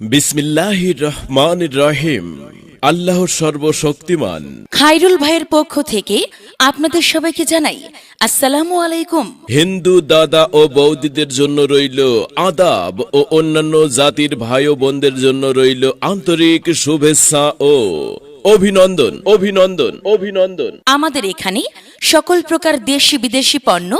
বিসমিল্লাহির রহমান রহিম। আল্লাহ সর্বশক্তিমান। খাইরুল ভাইয়ের পক্ষ থেকে আপনাদের সবাইকে জানাই আসসালামু আলাইকুম। হিন্দু দাদা ও বৌদিদের জন্য রইল আদাব ও অন্যান্য জাতির ভাই ও বোনদের জন্য রইল আন্তরিক শুভেচ্ছা ও অভিনন্দন অভিনন্দন অভিনন্দন। আমাদের এখানে সকল প্রকার দেশি বিদেশি পণ্য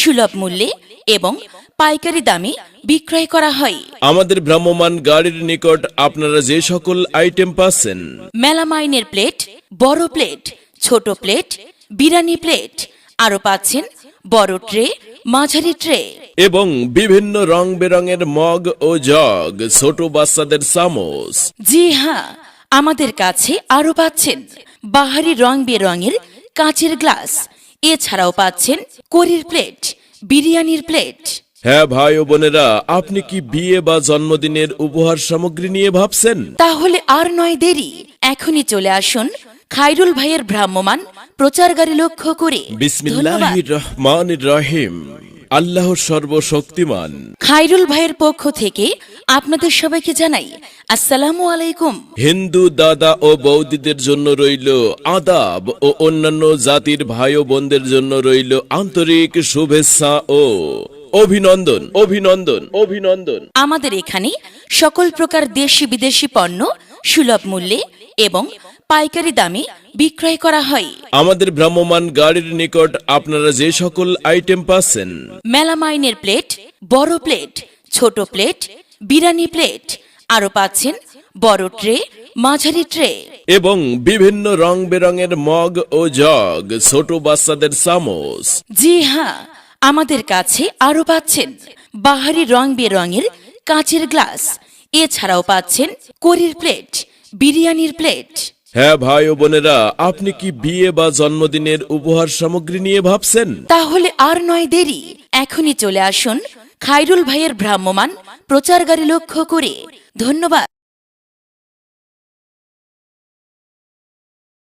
সুলভ মূল্যে এবং পাইকারি দামে বিক্রয় করা হয়। আমাদের ভ্রাম্যমান গাড়ির নিকট আপনারা যে সকল আইটেম পাচ্ছেন। মেলামাইনের প্লেট বড় প্লেট ছোট প্লেট বিরানি প্লেট আরও পাচ্ছেন বড় ট্রে মাঝারি ট্রে। এবং বিভিন্ন রং বেরঙের মগ ও জগ ছোট বাচ্চাদের চামচ। জি হ্যাঁ আমাদের কাছে আরও পাচ্ছেন বাহারি রং বেরঙের কাঁচের গ্লাস এছাড়াও পাচ্ছেন করির প্লেট বিরিয়ানির প্লেট। হ্যাঁ ভাই ও বোনেরা আপনি কি বিয়ে বা জন্মদিনের উপহার সামগ্রী নিয়ে ভাবছেন? তাহলে আর নয় দেরি এখনই চলে আসুন খাইরুল ভাইয়ের ভ্রাম্যমান প্রচার গাড়ি লক্ষ্য করে। বিসমিল্লাহির রহমান রহিম। আল্লাহ সর্বশক্তিমান। খাইরুল ভাইয়ের পক্ষ থেকে আপনাদের সবাইকে জানাই আসসালামু আলাইকুম। হিন্দু দাদা ও বৌদিদের জন্য রইল আদাব ও অন্যান্য জাতির ভাই ও বোনদের জন্য রইল আন্তরিক শুভেচ্ছা ও অভিনন্দন অভিনন্দন অভিনন্দন। আমাদের এখানে সকল প্রকার দেশি বিদেশি পণ্য সুলভ মূল্যে এবং পাইকারি দামে বিক্রয় করা হয়। আমাদের ভ্রাম্যমান গাড়ির নিকট আপনারা যে সকল আইটেম পাচ্ছেন। মেলামাইনের প্লেট বড় প্লেট ছোট প্লেট বিরানি প্লেট আরও পাচ্ছেন বড় ট্রে মাঝারি ট্রে। এবং বিভিন্ন রং বেরঙের মগ ও জগ ছোট বাচ্চাদের চামচ। জি হ্যাঁ আমাদের কাছে আরও পাচ্ছেন বাহারি রং বেরঙের কাঁচের গ্লাস। এছাড়াও পাচ্ছেন করির প্লেট বিরিয়ানির প্লেট। হ্যাঁ ভাই ও বোনেরা আপনি কি বিয়ে বা জন্মদিনের উপহার সামগ্রী নিয়ে ভাবছেন? তাহলে আর নয় দেরি এখনই চলে আসুন খাইরুল ভাইয়ের ভ্রাম্যমান প্রচার গাড়ি লক্ষ্য করে। ধন্যবাদ।